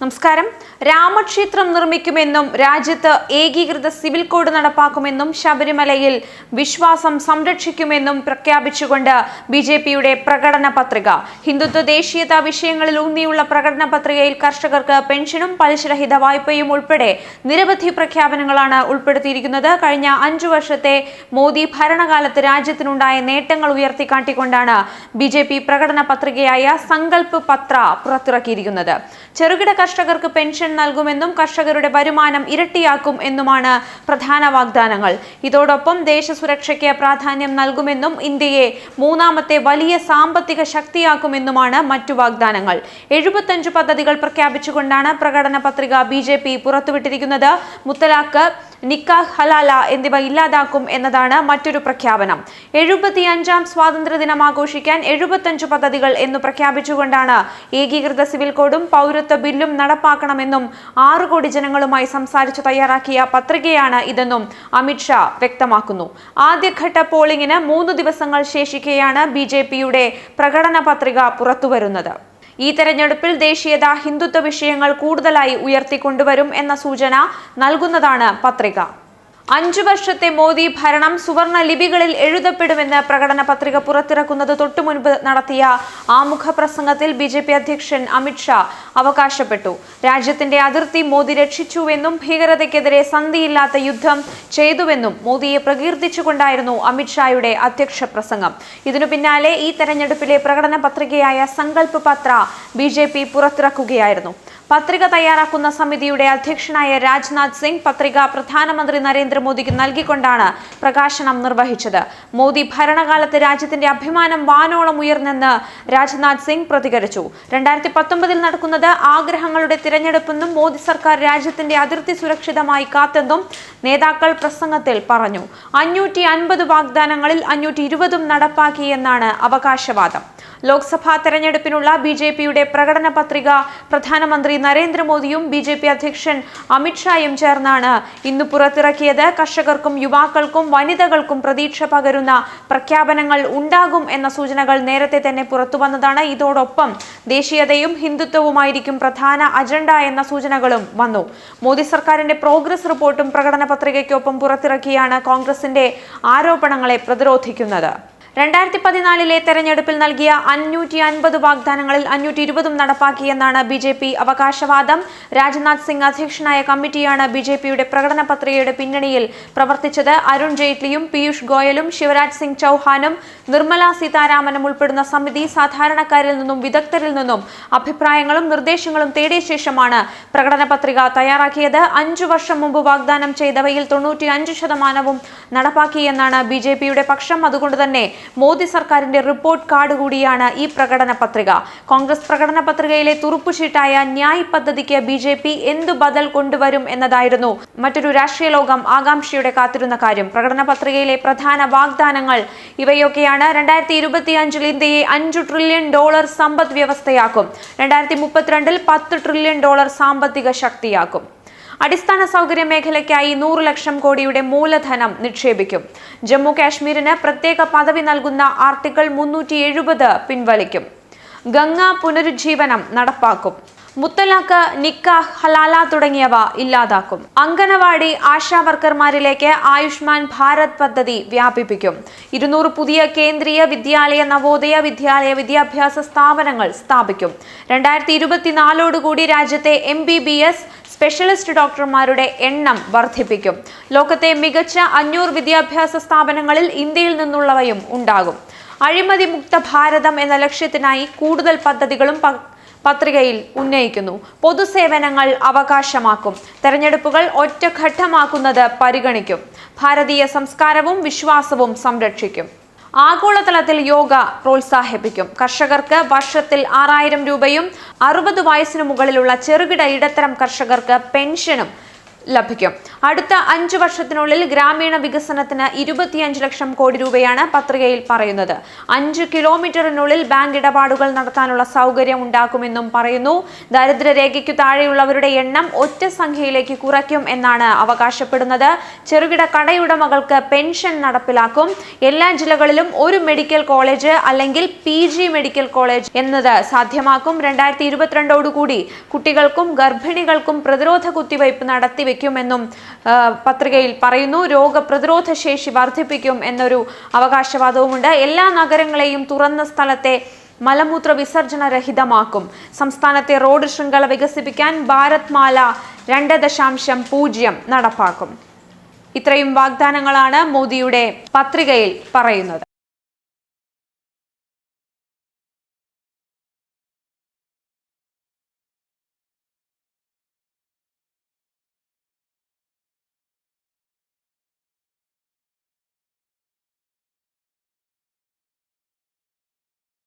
നമസ്കാരം. രാമക്ഷേത്രം നിർമ്മിക്കുമെന്നും രാജ്യത്ത് ഏകീകൃത സിവിൽ കോഡ് നടപ്പാക്കുമെന്നും ശബരിമലയിൽ വിശ്വാസം സംരക്ഷിക്കുമെന്നും പ്രഖ്യാപിച്ചുകൊണ്ട് ബി ജെ പിയുടെ പ്രകടന പത്രിക. ഹിന്ദുത്വ ദേശീയതാ വിഷയങ്ങളിൽ ഊന്നിയുള്ള പ്രകടന പത്രികയിൽ കർഷകർക്ക് പെൻഷനും പലിശരഹിത വായ്പയും ഉൾപ്പെടെ നിരവധി പ്രഖ്യാപനങ്ങളാണ് ഉൾപ്പെടുത്തിയിരിക്കുന്നത്. കഴിഞ്ഞ അഞ്ചു വർഷത്തെ മോദി ഭരണകാലത്ത് രാജ്യത്തിനുണ്ടായ നേട്ടങ്ങൾ ഉയർത്തിക്കാട്ടിക്കൊണ്ടാണ് ബി ജെ പി പ്രകടന പത്രികയായ സങ്കല്പ് പത്ര പുറത്തിറക്കിയിരിക്കുന്നത്. ചെറുകിട കർഷകർക്ക് പെൻഷൻ നൽകുമെന്നും കർഷകരുടെ വരുമാനം ഇരട്ടിയാക്കും എന്നുമാണ് പ്രധാന വാഗ്ദാനങ്ങൾ. ഇതോടൊപ്പം ദേശസുരക്ഷയ്ക്ക് പ്രാധാന്യം നൽകുമെന്നും ഇന്ത്യയെ മൂന്നാമത്തെ വലിയ സാമ്പത്തിക ശക്തിയാക്കുമെന്നുമാണ് മറ്റു വാഗ്ദാനങ്ങൾ. എഴുപത്തഞ്ച് പദ്ധതികൾ പ്രഖ്യാപിച്ചുകൊണ്ടാണ് പ്രകടന പത്രിക ബി പുറത്തുവിട്ടിരിക്കുന്നത്. മുത്തലാഖ് നിക്കാഹ് ഹലാല എന്നിവ ഇല്ലാതാക്കും എന്നതാണ് മറ്റൊരു പ്രഖ്യാപനം. എഴുപത്തിയഞ്ചാം സ്വാതന്ത്ര്യദിനം ആഘോഷിക്കാൻ എഴുപത്തഞ്ച് പദ്ധതികൾ എന്ന് പ്രഖ്യാപിച്ചുകൊണ്ടാണ് ഏകീകൃത സിവിൽ കോഡും പൗരത്വ ബില്ലും നടപ്പാക്കണമെന്നും ആറ് കോടി ജനങ്ങളുമായി സംസാരിച്ചു തയ്യാറാക്കിയ പത്രികയാണ് ഇതെന്നും അമിത്ഷാ വ്യക്തമാക്കുന്നു. ആദ്യഘട്ട പോളിംഗിന് മൂന്ന് ദിവസങ്ങൾ ശേഷിക്കെയാണ് ബി പ്രകടന പത്രിക പുറത്തുവരുന്നത്. ഈ തെരഞ്ഞെടുപ്പിൽ ദേശീയത ഹിന്ദുത്വ വിഷയങ്ങൾ കൂടുതലായി ഉയർത്തിക്കൊണ്ടുവരും എന്ന സൂചന നൽകുന്നതാണ് പത്രിക. അഞ്ചു വർഷത്തെ മോദി ഭരണം സുവർണ ലിപികളിൽ എഴുതപ്പെടുമെന്ന് പ്രകടന പത്രിക പുറത്തിറക്കുന്നത് തൊട്ടുമുൻപ് നടത്തിയ ആമുഖ പ്രസംഗത്തിൽ ബി ജെ പി അധ്യക്ഷൻ അമിത്ഷാ അവകാശപ്പെട്ടു. രാജ്യത്തിന്റെ അതിർത്തി മോദി രക്ഷിച്ചുവെന്നും ഭീകരതയ്ക്കെതിരെ സന്ധിയില്ലാത്ത യുദ്ധം ചെയ്തുവെന്നും മോദിയെ പ്രകീർത്തിച്ചുകൊണ്ടായിരുന്നു അമിത്ഷായുടെ അധ്യക്ഷ പ്രസംഗം. ഇതിനു പിന്നാലെ ഈ തെരഞ്ഞെടുപ്പിലെ പ്രകടന പത്രികയായ സങ്കല്പ് പത്ര ബി ജെ പി പുറത്തിറക്കുകയായിരുന്നു. പത്രിക തയ്യാറാക്കുന്ന സമിതിയുടെ അധ്യക്ഷനായ രാജ്നാഥ് സിംഗ് പത്രിക പ്രധാനമന്ത്രി നരേന്ദ്രമോദിക്ക് നൽകിക്കൊണ്ടാണ് പ്രകാശനം നിർവഹിച്ചത്. മോദി ഭരണകാലത്ത് രാജ്യത്തിന്റെ അഭിമാനം വാനോളം ഉയർന്നെന്ന് രാജ്നാഥ് സിംഗ് പ്രതികരിച്ചു. രണ്ടായിരത്തി പത്തൊമ്പതിൽ നടക്കുന്നത് ആഗ്രഹങ്ങളുടെ തിരഞ്ഞെടുപ്പെന്നും മോദി സർക്കാർ രാജ്യത്തിന്റെ അതിർത്തി സുരക്ഷിതമായി കാത്തെന്നും നേതാക്കൾ പ്രസംഗത്തിൽ പറഞ്ഞു. അഞ്ഞൂറ്റി അൻപത് വാഗ്ദാനങ്ങളിൽ അഞ്ഞൂറ്റി ഇരുപതും നടപ്പാക്കിയെന്നാണ് അവകാശവാദം. ലോക്സഭാ തെരഞ്ഞെടുപ്പിനുള്ള ബി ജെ പിയുടെ പ്രകടന പത്രിക പ്രധാനമന്ത്രി നരേന്ദ്രമോദിയും ബി ജെ പി അധ്യക്ഷൻ അമിത്ഷായും ചേർന്നാണ് ഇന്ന് പുറത്തിറക്കിയത്. കർഷകർക്കും യുവാക്കൾക്കും വനിതകൾക്കും പ്രതീക്ഷ പകരുന്ന പ്രഖ്യാപനങ്ങൾ ഉണ്ടാകും എന്ന സൂചനകൾ നേരത്തെ തന്നെ പുറത്തു വന്നതാണ്. ഇതോടൊപ്പം ദേശീയതയും ഹിന്ദുത്വവുമായിരിക്കും പ്രധാന അജണ്ട എന്ന സൂചനകളും വന്നു. മോദി സർക്കാരിന്റെ പ്രോഗ്രസ് റിപ്പോർട്ടും പ്രകടന പത്രികയ്ക്കൊപ്പം പുറത്തിറക്കിയാണ് കോൺഗ്രസിന്റെ ആരോപണങ്ങളെ പ്രതിരോധിക്കുന്നത്. രണ്ടായിരത്തി പതിനാലിലെ തെരഞ്ഞെടുപ്പിൽ നൽകിയ അഞ്ഞൂറ്റി അൻപത് വാഗ്ദാനങ്ങളിൽ അഞ്ഞൂറ്റി ഇരുപതും നടപ്പാക്കിയെന്നാണ് ബി ജെ പി അവകാശവാദം. രാജ്നാഥ് സിംഗ് അധ്യക്ഷനായ കമ്മിറ്റിയാണ് ബി ജെ പിയുടെ പ്രകടന പത്രികയുടെ പിന്നണിയിൽ പ്രവർത്തിച്ചത്. അരുൺ ജെയ്റ്റ്ലിയും പീയൂഷ് ഗോയലും ശിവരാജ് സിംഗ് ചൌഹാനും നിർമ്മല സീതാരാമനും ഉൾപ്പെടുന്ന സമിതി സാധാരണക്കാരിൽ നിന്നും വിദഗ്ധരിൽ നിന്നും അഭിപ്രായങ്ങളും നിർദ്ദേശങ്ങളും തേടിയ ശേഷമാണ് പ്രകടന പത്രിക തയ്യാറാക്കിയത്. അഞ്ചു വർഷം മുമ്പ് വാഗ്ദാനം ചെയ്തവയിൽ തൊണ്ണൂറ്റി അഞ്ച് ശതമാനവും നടപ്പാക്കിയെന്നാണ് ബി ജെ പിയുടെ പക്ഷം. അതുകൊണ്ട് തന്നെ മോദി സർക്കാരിന്റെ റിപ്പോർട്ട് കാർഡ് കൂടിയാണ് ഈ പ്രകടന പത്രിക. കോൺഗ്രസ് പ്രകടന പത്രികയിലെ തുറുപ്പുഷീട്ടായ ന്യായ് പദ്ധതിക്ക് ബി ജെ പി എന്തു ബദൽ കൊണ്ടുവരും എന്നതായിരുന്നു. മറ്റൊരു രാഷ്ട്രീയ ലോകം ആകാംക്ഷയുടെ കാത്തിരുന്ന കാര്യം. പ്രകടന പത്രികയിലെ പ്രധാന വാഗ്ദാനങ്ങൾ ഇവയൊക്കെയാണ് രണ്ടായിരത്തി ഇരുപത്തി അഞ്ചിൽ ഇന്ത്യയെ അഞ്ചു ട്രില്യൺ ഡോളർ സമ്പദ് വ്യവസ്ഥയാക്കും രണ്ടായിരത്തി മുപ്പത്തിരണ്ടിൽ പത്ത് ട്രില്യൺ ഡോളർ സാമ്പത്തിക ശക്തിയാക്കും. അടിസ്ഥാന സൗകര്യ മേഖലയ്ക്കായി നൂറ് ലക്ഷം കോടിയുടെ മൂലധനം നിക്ഷേപിക്കും. ജമ്മു കാശ്മീരിന് പ്രത്യേക പദവി നൽകുന്ന ആർട്ടിക്കിൾ മുന്നൂറ്റി എഴുപത് പിൻവലിക്കും. ഗംഗ പുനരുജ്ജീവനം നടപ്പാക്കും. മുത്തലാഖ് നിക്കാഹ് ഹലാല തുടങ്ങിയവ ഇല്ലാതാക്കും. അംഗനവാടി ആശാ വർക്കർമാരിലേക്ക് ആയുഷ്മാൻ ഭാരത് പദ്ധതി വ്യാപിപ്പിക്കും. ഇരുന്നൂറ് പുതിയ കേന്ദ്രീയ വിദ്യാലയ നവോദയ വിദ്യാലയ വിദ്യാഭ്യാസ സ്ഥാപനങ്ങൾ സ്ഥാപിക്കും. രണ്ടായിരത്തി ഇരുപത്തിനാലോടുകൂടി രാജ്യത്തെ M B B S specialist ഡോക്ടർമാരുടെ എണ്ണം വർദ്ധിപ്പിക്കും. ലോകത്തെ മികച്ച അഞ്ഞൂറ് വിദ്യാഭ്യാസ സ്ഥാപനങ്ങളിൽ ഇന്ത്യയിൽ നിന്നുള്ളവയും ഉണ്ടാകും. അഴിമതി മുക്ത ഭാരതം എന്ന ലക്ഷ്യത്തിനായി കൂടുതൽ പദ്ധതികളും പത്രികയിൽ ഉന്നയിക്കുന്നു. പൊതുസേവനങ്ങൾ അവകാശമാക്കും. തെരഞ്ഞെടുപ്പുകൾ ഒറ്റഘട്ടമാക്കുന്നത് പരിഗണിക്കും. ഭാരതീയ സംസ്കാരവും വിശ്വാസവും സംരക്ഷിക്കും. ആഗോളതലത്തിൽ യോഗ പ്രോത്സാഹിപ്പിക്കും. കർഷകർക്ക് വർഷത്തിൽ ആറായിരം രൂപയും അറുപത് വയസ്സിന് മുകളിലുള്ള ചെറുകിട ഇടത്തരം കർഷകർക്ക് പെൻഷനും ലഭിക്കും. അടുത്ത അഞ്ചു വർഷത്തിനുള്ളിൽ ഗ്രാമീണ വികസനത്തിന് ഇരുപത്തിയഞ്ച് ലക്ഷം കോടി രൂപയാണ് പത്രികയിൽ പറയുന്നത്. അഞ്ച് കിലോമീറ്ററിനുള്ളിൽ ബാങ്ക് ഇടപാടുകൾ നടത്താനുള്ള സൗകര്യം ഉണ്ടാക്കുമെന്നും പറയുന്നു. ദരിദ്രരേഖയ്ക്കു താഴെയുള്ളവരുടെ എണ്ണം ഒറ്റ സംഖ്യയിലേക്ക് കുറയ്ക്കും എന്നാണ് അവകാശപ്പെടുന്നത്. ചെറുകിട കടയുടമകൾക്ക് പെൻഷൻ നടപ്പിലാക്കും. എല്ലാ ജില്ലകളിലും ഒരു മെഡിക്കൽ കോളേജ് അല്ലെങ്കിൽ പി മെഡിക്കൽ കോളേജ് എന്നത് സാധ്യമാക്കും. രണ്ടായിരത്തി ഇരുപത്തിരണ്ടോടുകൂടി കുട്ടികൾക്കും ഗർഭിണികൾക്കും പ്രതിരോധ കുത്തിവയ്പ് നടത്തിവെക്കുമെന്നും പത്രികയിൽ പറയുന്നു രോഗപ്രതിരോധ ശേഷി വർദ്ധിപ്പിക്കും എന്നൊരു അവകാശവാദവുമുണ്ട്. എല്ലാ നഗരങ്ങളെയും തുറന്ന സ്ഥലത്തെ മലമൂത്ര വിസർജന രഹിതമാക്കും. സംസ്ഥാനത്തെ റോഡ് ശൃംഖല വികസിപ്പിക്കാൻ ഭാരത് മാല രണ്ട് ദശാംശം പൂജ്യം നടപ്പാക്കും. ഇത്രയും വാഗ്ദാനങ്ങളാണ് മോദിയുടെ പത്രികയിൽ പറയുന്നത്.